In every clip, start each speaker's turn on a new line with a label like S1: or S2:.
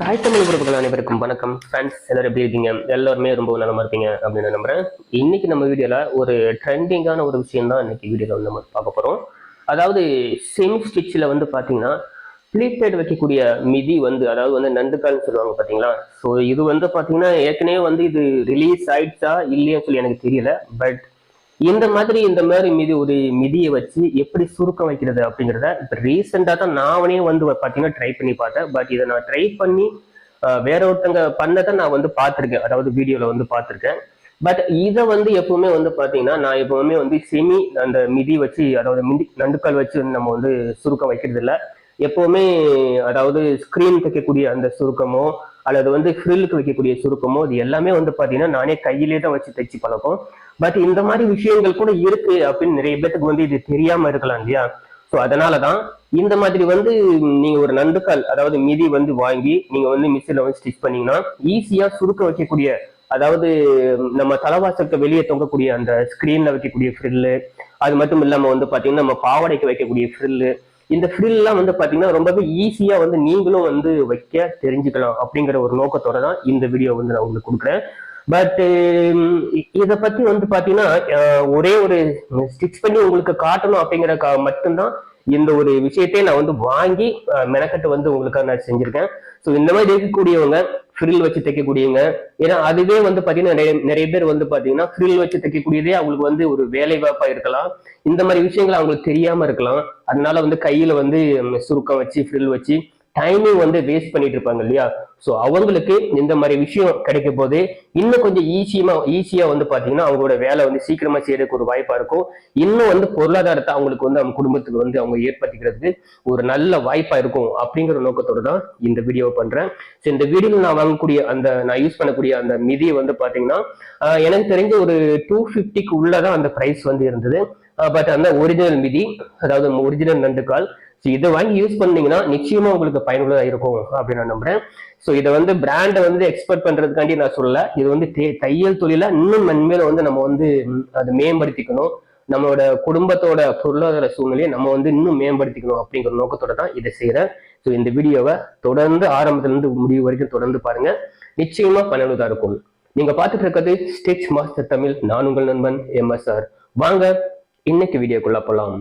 S1: தாய் தமிழ் உறவுகள் அனைவருக்கும் வணக்கம். ஃப்ரெண்ட்ஸ் எல்லாரும் எப்படி இருக்கீங்க? எல்லாருமே ரொம்ப நலமா இருப்பீங்க அப்படின்னு நம்புறேன். இன்னைக்கு நம்ம வீடியோல ஒரு ட்ரெண்டிங்கான ஒரு விஷயம் தான் இன்னைக்கு வீடியோல வந்து நம்ம பார்க்க போறோம். அதாவது செமி ஸ்டிச்சில் வந்து பார்த்தீங்கன்னா ப்ளீட்டட் வைக்கக்கூடிய மிதி வந்து அதாவது வந்து நண்டுக்கால்னு சொல்லுவாங்க பார்த்தீங்களா ஸோ இது வந்து பார்த்தீங்கன்னா ஏற்கனவே வந்து இது ரிலீஸ் ஆயிடுச்சா இல்லையான்னு சொல்லி எனக்கு தெரியல. பட் இந்த மாதிரி இந்த மாதிரி மிதி ஒரு மிதியை வச்சு எப்படி சுருக்கம் வைக்கிறது அப்படிங்கிறத இப்போ ரீசெண்டாக தான் நானே வந்து பார்த்தீங்கன்னா ட்ரை பண்ணி பார்த்தேன். பட் இதை நான் ட்ரை பண்ணி வேற ஒருத்தங்க பண்ணதை நான் வந்து பார்த்துருக்கேன். அதாவது வீடியோவில் வந்து பார்த்துருக்கேன். பட் இதை வந்து எப்பவுமே வந்து பார்த்தீங்கன்னா நான் எப்பவுமே வந்து செமி அந்த மிதி வச்சு அதாவது மிதி நண்டுக்கால் வச்சு நம்ம வந்து சுருக்கம் வைக்கிறது இல்லை எப்பவுமே அதாவது ஸ்க்ரீன் தைக்கக்கூடிய அந்த சுருக்கமோ அல்லது வந்து ஃப்ரில்லுக்கு வைக்கக்கூடிய சுருக்கமோ இது எல்லாமே வந்து பார்த்தீங்கன்னா நானே கையிலே தான் வச்சு தைச்சு பழக்கம். பட் இந்த மாதிரி விஷயங்கள் கூட இருக்கு அப்படின்னு நிறைய பேத்துக்கு வந்து இது தெரியாம இருக்கலாம் இல்லையா? ஸோ அதனால தான் இந்த மாதிரி வந்து நீங்க ஒரு நண்டுக்கால் அதாவது மிதி வந்து வாங்கி நீங்க வந்து மிஷினில் வந்து ஸ்டிச் பண்ணீங்கன்னா ஈஸியா சுருக்க வைக்கக்கூடிய அதாவது நம்ம தலைவாசலுக்கு வெளியே தொங்கக்கூடிய அந்த ஸ்கிரீன்ல வைக்கக்கூடிய ஃப்ரில்லு அது மட்டும் இல்லாம வந்து பாத்தீங்கன்னா நம்ம பாவாடைக்கு வைக்கக்கூடிய ஃப்ரில்லு இந்த ஃப்ரில்லாம் வந்து பார்த்தீங்கன்னா ரொம்பவே ஈஸியாக வந்து நீங்களும் வந்து வைக்க தெரிஞ்சுக்கலாம் அப்படிங்கிற ஒரு நோக்கத்தோட தான் இந்த வீடியோ வந்து நான் உங்களுக்கு கொடுக்குறேன். பட் இதை பத்தி வந்து பாத்தீங்கன்னா ஒரே ஒரு ஸ்டிச் பண்ணி உங்களுக்கு காட்டணும் அப்படிங்கிற மட்டும்தான் இந்த ஒரு விஷயத்தையே நான் வந்து வாங்கி மெனக்கட்டு வந்து உங்களுக்காக நான் செஞ்சிருக்கேன். ஸோ இந்த மாதிரி இருக்கக்கூடியவங்க ஃப்ரில் வச்சு தைக்கக்கூடியவங்க ஏன்னா அதுவே வந்து பாத்தீங்கன்னா நிறைய நிறைய பேர் வந்து பாத்தீங்கன்னா ஃப்ரில் வச்சு தைக்கக்கூடியதே அவங்களுக்கு வந்து ஒரு வேலை வாய்ப்பா இருக்கலாம். இந்த மாதிரி விஷயங்கள் அவங்களுக்கு தெரியாம இருக்கலாம். அதனால வந்து கையில வந்து சுருக்கம் வச்சு ஃப்ரில் வச்சு டைமிங் வந்து வேஸ்ட் பண்ணிட்டு இருப்பாங்க இல்லையா? ஸோ அவங்களுக்கு இந்த மாதிரி விஷயம் கிடைக்க போது இன்னும் கொஞ்சம் ஈஸியமா ஈஸியா வந்து பாத்தீங்கன்னா அவங்களோட வேலை வந்து சீக்கிரமா செய்யறதுக்கு ஒரு வாய்ப்பா இருக்கும். இன்னும் வந்து பொருளாதாரத்தை அவங்களுக்கு வந்து அவங்க குடும்பத்துக்கு வந்து அவங்க ஏற்படுத்திக்கிறதுக்கு ஒரு நல்ல வாய்ப்பா இருக்கும் அப்படிங்கிற நோக்கத்தோட தான் இந்த வீடியோ பண்றேன். ஸோ இந்த வீடியோவில் நான் வாங்கக்கூடிய அந்த நான் யூஸ் பண்ணக்கூடிய அந்த மிதியை வந்து பாத்தீங்கன்னா எனக்கு தெரிஞ்ச ஒரு டூ ஃபிஃப்டிக்கு உள்ளதான் அந்த ப்ரைஸ் வந்து இருந்தது. பட் அந்த ஒரிஜினல் மிதி அதாவது ஒரிஜினல் நண்டுக்கால் ஸோ இதை வாங்கி யூஸ் பண்ணீங்கன்னா நிச்சயமா உங்களுக்கு பயனுள்ளதாக இருக்கும் அப்படின்னு நான் நம்புறேன். ஸோ இதை வந்து பிராண்டை வந்து எக்ஸ்பெக்ட் பண்றதுக்காண்டி நான் சொல்லல. இது வந்து தையல் தொழில இன்னும் மென்மேல வந்து நம்ம வந்து அதை மேம்படுத்திக்கணும். நம்மளோட குடும்பத்தோட பொருளாதார சூழ்நிலையை நம்ம வந்து இன்னும் மேம்படுத்திக்கணும் அப்படிங்கிற நோக்கத்தோட தான் இதை செய்யறேன் ஸோ இந்த வீடியோவை தொடர்ந்து ஆரம்பத்துல இருந்து முடிவு வரைக்கும் தொடர்ந்து பாருங்க. நிச்சயமா பயனுள்ளதாக இருக்கும். நீங்க பார்த்துட்டு இருக்கிறது ஸ்டிச் மாஸ்டர் தமிழ் நான் உங்கள் நண்பன் எம்எஸ்ஆர் வாங்க இன்னைக்கு வீடியோக்குள்ள போலாம்.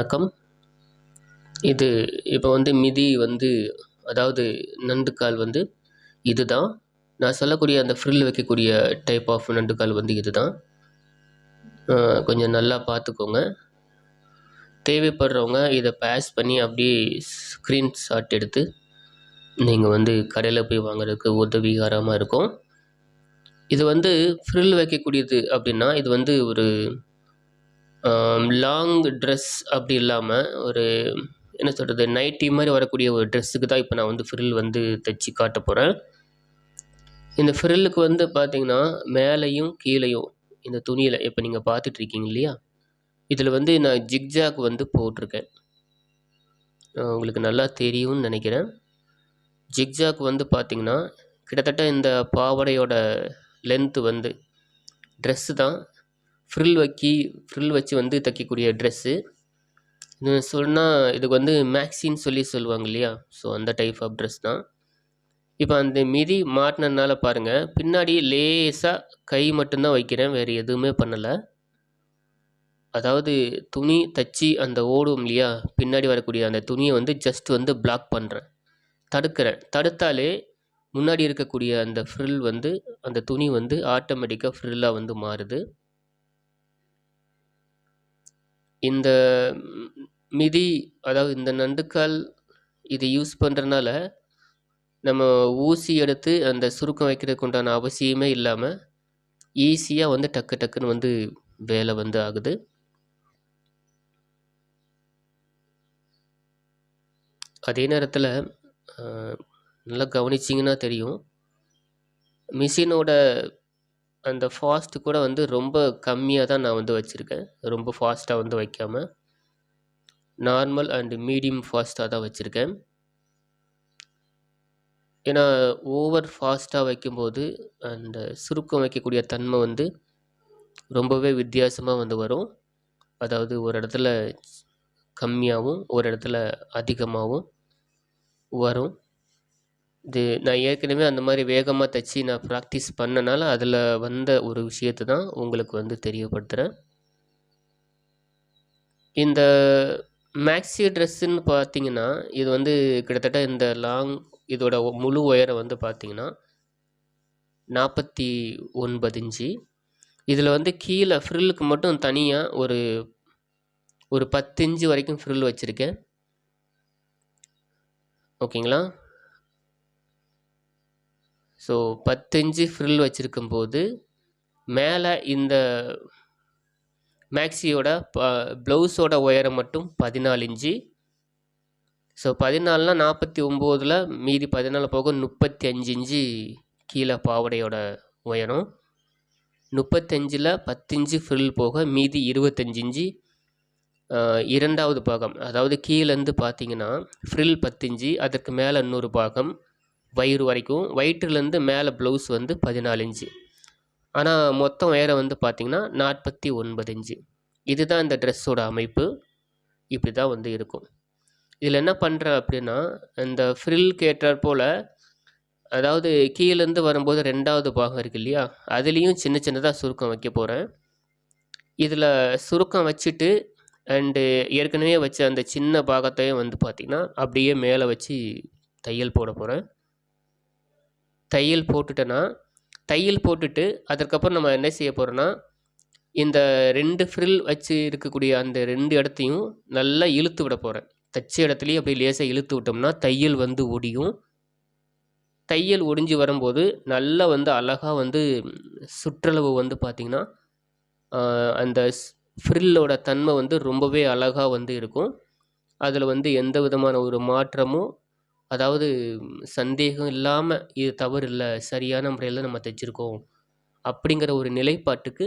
S1: வணக்கம். இது இப்போ வந்து மிதி வந்து அதாவது நண்டுக்கால் வந்து இதுதான். நான் சொல்லக்கூடிய அந்த ஃப்ரில் வைக்கக்கூடிய டைப் ஆஃப் நண்டுக்கால் வந்து இது தான் கொஞ்சம் நல்லா பார்த்துக்கோங்க. தேவைப்படுறவங்க இதை பேஸ் பண்ணி அப்படியே ஸ்க்ரீன் ஷாட் எடுத்து நீங்கள் வந்து கடையில் போய் வாங்குறதுக்கு உதவிகரமாக இருக்கும். இது வந்து ஃப்ரில் வைக்கக்கூடியது அப்படின்னா இது வந்து ஒரு லாங் ட்ரெஸ் அப்படி இல்லாமல் ஒரு என்ன சொல்கிறது நைட்டி மாதிரி வரக்கூடிய ஒரு ட்ரெஸ்ஸுக்கு தான் இப்போ நான் வந்து ஃப்ரில் வந்து தைச்சி காட்ட போகிறேன் இந்த ஃப்ரில்லுக்கு வந்து பார்த்தீங்கன்னா மேலேயும் கீழேயும் இந்த துணியில் இப்போ நீங்கள் பார்த்துட்ருக்கீங்க இல்லையா? இதில் வந்து நான் ஜிக்ஜாக் வந்து போட்டிருக்கேன். உங்களுக்கு நல்லா தெரியும்னு நினைக்கிறேன். ஜிக்ஜாக் வந்து பார்த்திங்கன்னா கிட்டத்தட்ட இந்த பாவடையோட லென்த்து வந்து ட்ரெஸ்ஸு தான். ஃப்ரில் வைக்கி ஃப்ரில் வச்சு வந்து தைக்கக்கூடிய ட்ரெஸ்ஸு இது சொன்னால் இதுக்கு வந்து மேக்ஸின்னு சொல்லி சொல்லுவாங்க இல்லையா? ஸோ அந்த டைப் ஆஃப் ட்ரெஸ் தான். இப்போ அந்த மிதி மாட்டினதுனால பாருங்கள் பின்னாடி லேசாக கை மட்டும்தான் வைக்கிறேன் வேறு எதுவுமே பண்ணலை. அதாவது துணி தச்சு அந்த ஓடும் இல்லையா? பின்னாடி வரக்கூடிய அந்த துணியை வந்து ஜஸ்ட் வந்து பிளாக் பண்ணுறேன் தடுக்கிறேன். தடுத்தாலே முன்னாடி இருக்கக்கூடிய அந்த ஃப்ரில் வந்து அந்த துணி வந்து ஆட்டோமேட்டிக்காக ஃப்ரில்லாக வந்து மாறுது. இந்த மிதி அதாவது இந்த நண்டுக்கால் இது யூஸ் பண்ணுறனால நம்ம ஊசி எடுத்து அந்த சுருக்கம் வைக்கிறதுக்கு உண்டான அவசியமே இல்லாமல் ஈஸியாக வந்து டக்கு டக்குன்னு வந்து வேலை வந்து ஆகுது. அதே நேரத்தில் நல்லா கவனிச்சிங்கன்னா தெரியும். மிஷினோட அந்த ஃபாஸ்ட் கூட வந்து ரொம்ப கம்மியாக தான் நான் வந்து வச்சுருக்கேன். ரொம்ப ஃபாஸ்ட்டாக வந்து வைக்காமல் நார்மல் அண்ட் மீடியம் ஃபாஸ்ட்டாக தான் வச்சுருக்கேன். ஏன்னா ஓவர் ஃபாஸ்ட்டாக வைக்கும்போது அந்த சுருக்கம் வைக்கக்கூடிய தன்மை வந்து ரொம்பவே வித்தியாசமாக வந்து வரும். அதாவது ஒரு இடத்துல கம்மியாகவும் ஒரு இடத்துல அதிகமாகவும் வரும். இது நான் ஏற்கனவே அந்த மாதிரி வேகமாக தைச்சி நான் ப்ராக்டிஸ் பண்ணனால அதில் வந்த ஒரு விஷயத்தை தான் உங்களுக்கு வந்து தெரியப்படுத்துகிறேன் இந்த மேக்ஸி ட்ரெஸ்ஸுன்னு பார்த்தீங்கன்னா இது வந்து கிட்டத்தட்ட இந்த லாங் இதோட ஒ- முழு உயரம் வந்து பார்த்தீங்கன்னா நாற்பத்தி ஒன்பது இன்ச்சு. இதில் வந்து கீழே ஃப்ரில்லுக்கு மட்டும் தனியாக ஒரு ஒரு பத்து இன்ச்சு வரைக்கும் ஃப்ரில் வச்சுருக்கேன். ஓகேங்களா? ஸோ பத்து இன்ச்சு ஃப்ரில் வச்சுருக்கும் போது மேலே இந்த மேக்ஸியோட ப ப்ளவுஸோட உயரம் மட்டும் பதினாலு இன்ச்சு. ஸோ பதினாலுனா நாற்பத்தி ஒம்போதில் மீதி பதினாலு போக முப்பத்தி அஞ்சு இன்ச்சு கீழே பாவாடையோட உயரம் முப்பத்தஞ்சில் பத்து இன்ச்சு ஃப்ரில் போக மீதி இருபத்தஞ்சு இன்ச்சு. இரண்டாவது பாகம் அதாவது கீழேருந்து பார்த்தீங்கன்னா ஃப்ரில் பத்து இன்ச்சு அதற்கு மேலே இன்னொரு பாகம். வயிறு வரைக்கும் வயிற்றுலேருந்து மேலே ப்ளவுஸ் வந்து பதினாலு இன்ச்சு. ஆனால் மொத்தம் வேறு வந்து பார்த்திங்கன்னா நாற்பத்தி ஒன்பது இன்ச்சு. இதுதான் இந்த ட்ரெஸ்ஸோட அமைப்பு. இப்படி தான் வந்து இருக்கும். இதில் என்ன பண்ணுறேன் அப்படின்னா இந்த ஃப்ரில் கேட்டார் போல் அதாவது கீழேருந்து வரும்போது ரெண்டாவது பாகம் இருக்கு இல்லையா? அதுலேயும் சின்ன சின்னதாக சுருக்கம் வைக்க போகிறேன் இதில் சுருக்கம் வச்சுட்டு அண்டு ஏற்கனவே வச்ச அந்த சின்ன பாகத்தையும் வந்து பார்த்திங்கன்னா அப்படியே மேலே வச்சு தையல் போட போகிறேன் தையல் போட்டுட்டேன்னா தையல் போட்டுட்டு அதற்கப்புறம் நம்ம என்ன செய்ய போகிறோன்னா இந்த ரெண்டு ஃப்ரில் வச்சு இருக்கக்கூடிய அந்த ரெண்டு இடத்தையும் நல்லா இழுத்து விட போகிறேன் தச்ச இடத்துலையும் அப்படியே லேசாக இழுத்து விட்டோம்னா தையல் வந்து ஒடியும். தையல் ஒடிஞ்சு வரும்போது நல்லா வந்து அழகாக வந்து சுற்றளவு வந்து பார்த்திங்கன்னா அந்த ஃப்ரில்லோட தன்மை வந்து ரொம்பவே அழகாக வந்து இருக்கும். அதில் வந்து எந்த விதமான ஒரு மாற்றமும் அதாவது சந்தேகம் இல்லாமல் இது தவறு இல்லை சரியான முறையில் நம்ம தைச்சிருக்கோம் அப்படிங்கிற ஒரு நிலைப்பாட்டுக்கு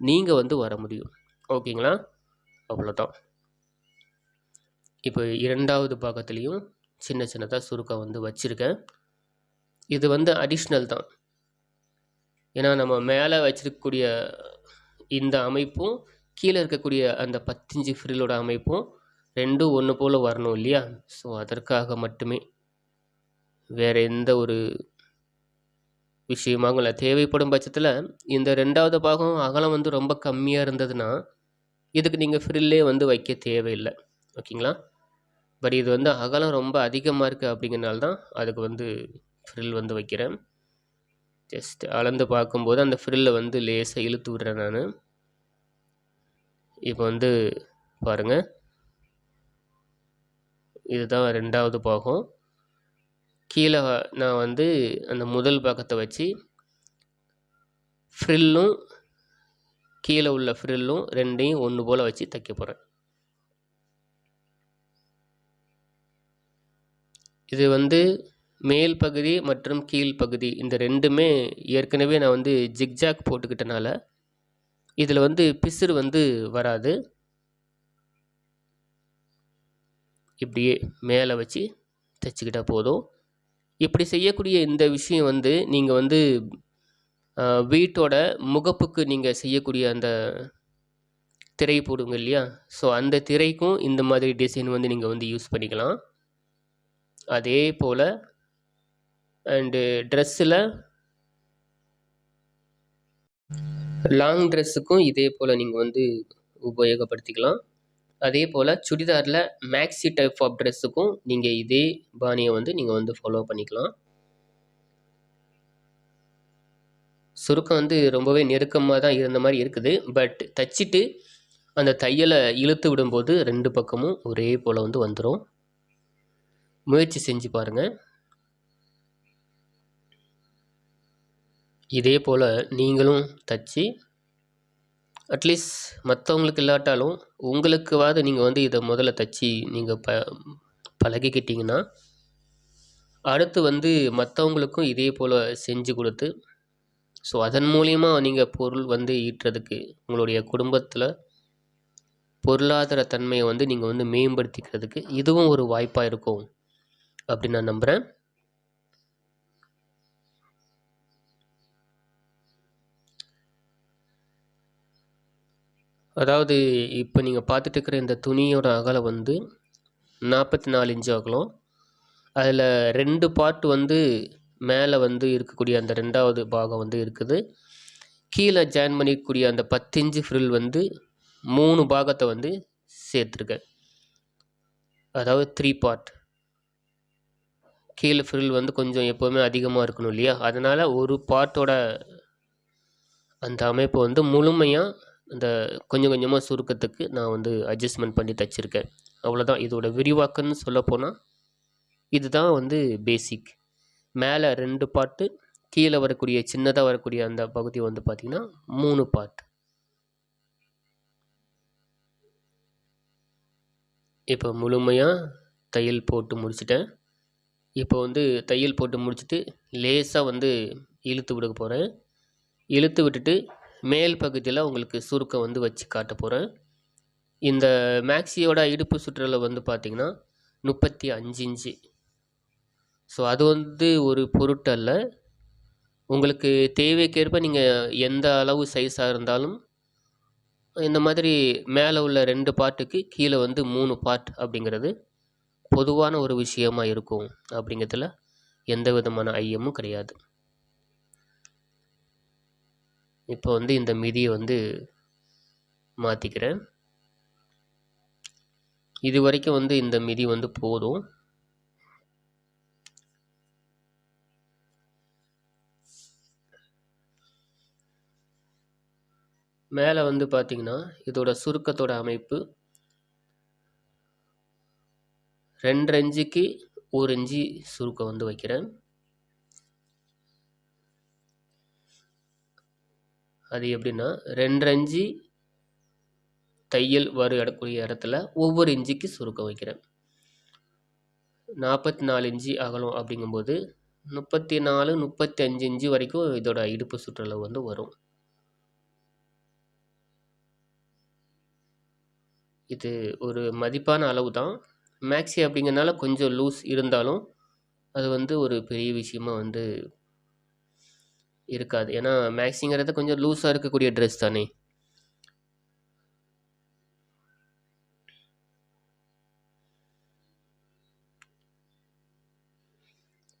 S1: நீங்கள் வந்து வர முடியும். ஓகேங்களா? அவ்வளோதான் இப்போ இரண்டாவது பாகத்துலேயும் சின்ன சின்னதாக சுருக்கம் வந்து வச்சுருக்கேன். இது வந்து அடிஷ்னல் தான். ஏன்னா நம்ம மேலே வச்சிருக்கக்கூடிய இந்த அமைப்பும் கீழே இருக்கக்கூடிய அந்த பத்தஞ்சு ஃப்ரில்லோட அமைப்பும் ரெண்டும் ஒன்று போல் வரணும் இல்லையா? ஸோ அதற்காக மட்டுமே வேறு எந்த ஒரு விஷயமாகவும் இல்லை. தேவைப்படும் பட்சத்தில் இந்த ரெண்டாவது பாகம் அகலம் வந்து ரொம்ப கம்மியாக இருந்ததுன்னா இதுக்கு நீங்கள் ஃப்ரில்லே வந்து வைக்க தேவையில்லை. ஓகேங்களா? பட் இது வந்து அகலம் ரொம்ப அதிகமாக இருக்குது அப்படிங்கிறனால தான் அதுக்கு வந்து ஃப்ரில் வந்து வைக்கிறேன். ஜஸ்ட் அளந்து பார்க்கும்போது அந்த ஃப்ரில்லை வந்து லேசாக இழுத்து விடுறேன் நான். இப்போ வந்து பாருங்கள் இதுதான் ரெண்டாவது பாகம். கீழே நான் வந்து அந்த முதல் பாகத்தை வச்சு ஃப்ரில்லும் கீழே உள்ள ஃப்ரில்லும் ரெண்டையும் ஒன்று போல் வச்சு தைக்க போகிறேன் இது வந்து மேல் பகுதி மற்றும் கீழ் பகுதி இந்த ரெண்டுமே ஏற்கனவே நான் வந்து ஜிக்ஜாக் போட்டுக்கிட்டனால இதில் வந்து பிசுறு வந்து வராது. இப்படியே மேலே வச்சு தைச்சிக்கிட்டால் போதும். இப்படி செய்யக்கூடிய இந்த விஷயம் வந்து நீங்கள் வந்து வீட்டோட முகப்புக்கு நீங்கள் செய்யக்கூடிய அந்த திரை போடுங்க இல்லையா? ஸோ அந்த திரைக்கும் இந்த மாதிரி டிசைன் வந்து நீங்கள் வந்து யூஸ் பண்ணிக்கலாம். அதே போல் அண்டு ட்ரெஸ்ஸில் லாங் ட்ரெஸ்ஸுக்கும் இதே போல் நீங்கள் வந்து உபயோகப்படுத்திக்கலாம். அதே போல் சுடிதாரில் மேக்ஸி டைப் ஆஃப் ட்ரெஸ்ஸுக்கும் நீங்கள் இதே பாணியை வந்து நீங்கள் வந்து ஃபாலோ பண்ணிக்கலாம். சுருக்கம் வந்து ரொம்பவே நெருக்கமாக தான் இருந்த மாதிரி இருக்குது. பட் தச்சிட்டு அந்த தையலை இழுத்து விடும்போது ரெண்டு பக்கமும் ஒரே போல் வந்து வந்துடும் முயற்சி செஞ்சு பாருங்கள் இதே போல் நீங்களும் தச்சு அட்லீஸ்ட் மற்றவங்களுக்கு இல்லாட்டாலும் உங்களுக்குவாது நீங்கள் வந்து இதை முதல்ல தச்சு நீங்கள் ப பழகிக்கிட்டிங்கன்னா அடுத்து வந்து மற்றவங்களுக்கும் இதே போல் செஞ்சு கொடுத்து ஸோ அதன் மூலிமா நீங்கள் பொருள் வந்து ஈட்டுறதுக்கு உங்களுடைய குடும்பத்தில் பொருளாதார தன்மையை வந்து நீங்கள் வந்து மேம்படுத்திக்கிறதுக்கு இதுவும் ஒரு வாய்ப்பாக இருக்கும் அப்படின்னு நான் நம்புகிறேன் அதாவது இப்போ நீங்கள் பார்த்துட்டு இருக்கிற இந்த துணியோட அகலம் வந்து நாற்பத்தி நாலு இன்ச்சு அகலம். அதில் ரெண்டு பார்ட் வந்து மேலே வந்து இருக்கக்கூடிய அந்த ரெண்டாவது பாகம் வந்து இருக்குது. கீழே ஜாயின் பண்ணிக்கக்கூடிய அந்த பத்து இன்ச்சு ஃப்ரில் வந்து மூணு பாகத்தை வந்து சேர்த்துருக்கேன். அதாவது த்ரீ பார்ட் கீழே ஃப்ரில் வந்து கொஞ்சம் எப்போவுமே அதிகமாக இருக்கணும் இல்லையா? அதனால் ஒரு பார்ட்டோட அந்த அமைப்பு வந்து முழுமையாக அந்த கொஞ்சம் கொஞ்சமாக சுருக்கத்துக்கு நான் வந்து அட்ஜஸ்ட்மெண்ட் பண்ணி தச்சிருக்கேன். அவ்வளோதான் இதோட விரிவாக்கம்னு சொல்லப்போனால் இதுதான் வந்து பேசிக் மேலே ரெண்டு பாட்டு கீழே வரக்கூடிய சின்னதாக வரக்கூடிய அந்த பகுதி வந்து பார்த்திங்கன்னா மூணு பார்ட் இப்போ முழுமையாக தையல் போட்டு முடிச்சிட்டேன். இப்போ வந்து தையல் போட்டு முடிச்சுட்டு லேசாக வந்து இழுத்து விட போகிறேன் இழுத்து விட்டுட்டு மேல் பகுதியில் உங்களுக்கு சுருக்கம் வந்து வச்சு காட்ட போகிறேன் இந்த மேக்ஸியோட இடுப்பு சுற்றளவு வந்து பார்த்திங்கன்னா முப்பத்தி அஞ்சு இன்ச்சு. ஸோ அது வந்து ஒரு பொருட்டல்ல. உங்களுக்கு தேவைக்கேற்ப நீங்கள் எந்த அளவு சைஸாக இருந்தாலும் இந்த மாதிரி மேலே உள்ள ரெண்டு பாட்டுக்கு கீழே வந்து மூணு பார்ட் அப்படிங்கிறது பொதுவான ஒரு விஷயமாக இருக்கும். அப்படிங்கிறதுல எந்த விதமான ஐயமும் கிடையாது. இப்போ வந்து இந்த மிதியை வந்து மாற்றிக்கிறேன் இது வரைக்கும் வந்து இந்த மிதி வந்து போதும். மேலே வந்து பார்த்திங்கன்னா இதோட சுருக்கத்தோட அமைப்பு. ரெண்டு இன்ச்சுக்கு ஒரு இன்ச்சு சுருக்கம் வந்து வைக்கிறேன். அது எப்படின்னா ரெண்டரை அஞ்சு தையல் வரு இடக்கூடிய இடத்துல ஒவ்வொரு இன்ச்சுக்கு சுருக்கம் வைக்கிறேன். நாற்பத்தி நாலு இன்ச்சு அகலம் அப்படிங்கும்போது முப்பத்தி நாலு முப்பத்தி அஞ்சு இன்ச்சு வரைக்கும் இதோட இடுப்பு சுற்றளவு வந்து வரும். இது ஒரு மதிப்பான அளவு தான். மேக்ஸி அப்படிங்கிறனால கொஞ்சம் லூஸ் இருந்தாலும் அது வந்து ஒரு பெரிய விஷயமா வந்து இருக்காது. ஏன்னா மேக்ஸிங்கிறது கொஞ்சம் லூஸாக இருக்கக்கூடிய ட்ரெஸ் தானே.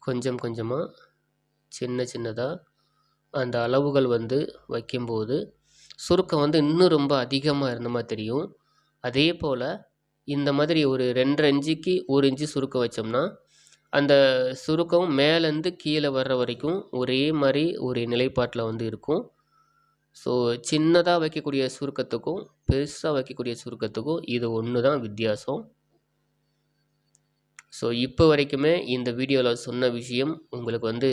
S1: கொஞ்சம் கொஞ்சமாக சின்ன சின்னதாக அந்த அளவுகள் வந்து வைக்கும்போது சுருக்கம் வந்து இன்னும் ரொம்ப அதிகமாக இருந்த மாதிரி தெரியும். அதே போல் இந்த மாதிரி ஒரு ரெண்டரை இன்ச்சுக்கு ஒரு இன்ச்சு சுருக்கம் வச்சோம்னா அந்த சுருக்கம் மேலேருந்து கீழே வர்ற வரைக்கும் ஒரே மாதிரி ஒரு நிலைப்பாட்டில் வந்து இருக்கும். ஸோ சின்னதாக வைக்கக்கூடிய சுருக்கத்துக்கும் பெருசாக வைக்கக்கூடிய சுருக்கத்துக்கும் இது ஒன்று தான் வித்தியாசம். ஸோ இப்போ வரைக்குமே இந்த வீடியோவில் சொன்ன விஷயம் உங்களுக்கு வந்து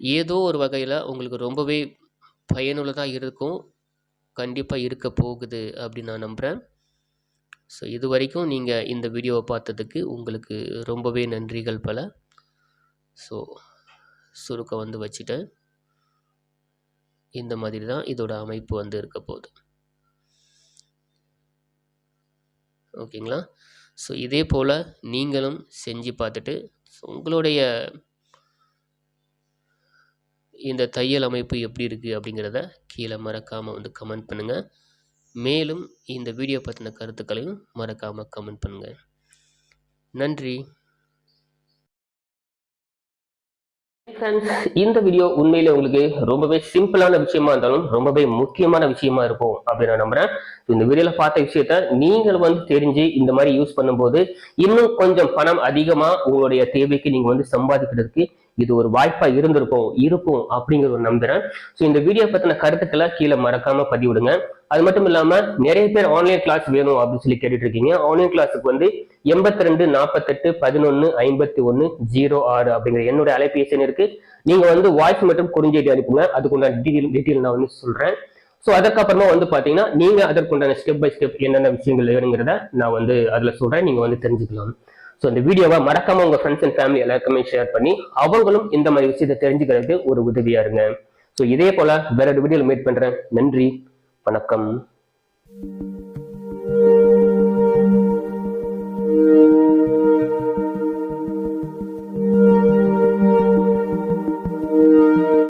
S1: ஏதோ ஒரு வகையில் உங்களுக்கு ரொம்பவே பயனுள்ளதாக இருக்கும். கண்டிப்பாக இருக்க போகுது அப்படின்னு நான் நம்புகிறேன் ஸோ இது வரைக்கும் நீங்கள் இந்த வீடியோவை பார்த்ததுக்கு உங்களுக்கு ரொம்பவே நன்றிகள் பல. ஸோ சுருக்கம் வந்து வச்சுட்டேன் இந்த மாதிரி தான் இதோட அமைப்பு வந்து இருக்க போகுது. ஓகேங்களா? ஸோ இதே போல் நீங்களும் செஞ்சு பார்த்துட்டு உங்களுடைய இந்த தையல் அமைப்பு எப்படி இருக்குது அப்படிங்கிறத கீழே மறக்காமல் வந்து கமெண்ட் பண்ணுங்கள் மேலும் இந்த வீடியோ பற்றின கருத்துக்களையும் மறக்காமல் கமெண்ட் பண்ணுங்கள் நன்றி. ஃப்ரெண்ட்ஸ் இந்த வீடியோ உண்மையில உங்களுக்கு ரொம்பவே சிம்பிளான விஷயமா இருந்தாலும் ரொம்பவே முக்கியமான விஷயமா இருக்கும் அப்படின்னு நான் நம்புறேன். இந்த வீடியோல பார்த்த விஷயத்த நீங்கள் வந்து தெரிஞ்சு இந்த மாதிரி யூஸ் பண்ணும்போது இன்னும் கொஞ்சம் பணம் அதிகமா உங்களுடைய தேவைக்கு நீங்க வந்து சம்பாதிக்கிறதுக்கு இது ஒரு வாய்ப்பா இருந்திருக்கும் இருக்கும் அப்படிங்கிற ஒரு நம்புறேன். ஸோ இந்த வீடியோ பத்தின கருத்துக்களை கீழே மறக்காம பதிவிடுங்க. அது மட்டும் இல்லாம நிறைய பேர் ஆன்லைன் கிளாஸ் வேணும் அப்படின்னு சொல்லி கேட்டுட்டு இருக்கீங்க ஆன்லைன் கிளாஸுக்கு வந்து எண்பத்தி ரெண்டு நாற்பத்தெட்டு பதினொன்னு ஐம்பத்தி ஒன்னு ஜீரோ ஆறு அப்படிங்கிற என்னோட அலைபேசி இருக்கு. நீங்க வந்து வாய்ஸ் மட்டும் குறிஞ்சிட்டு அனுப்புங்க. அதுக்குண்டான டீட்டெயில் டீட்டெயில் நான் வந்து சொல்றேன். ஸோ அதுக்கப்புறமா வந்து பாத்தீங்கன்னா நீங்க அதற்குண்டான ஸ்டெப் பை ஸ்டெப் என்னென்ன விஷயங்கள் வேணுங்கிறத நான் வந்து அதுல சொல்றேன். நீங்க வந்து தெரிஞ்சுக்கலாம். ஸோ இந்த வீடியோவை மறக்காம உங்க ஃப்ரெண்ட்ஸ் அண்ட் ஃபேமிலி எல்லாருக்குமே ஷேர் பண்ணி அவங்களும் இந்த மாதிரி விஷயத்தை தெரிஞ்சுக்கிறதுக்கு ஒரு உதவியா இருங்க. ஸோ இதே போல வேற ஒரு வீடியோவில் மீட் பண்றேன். நன்றி. வணக்கம்.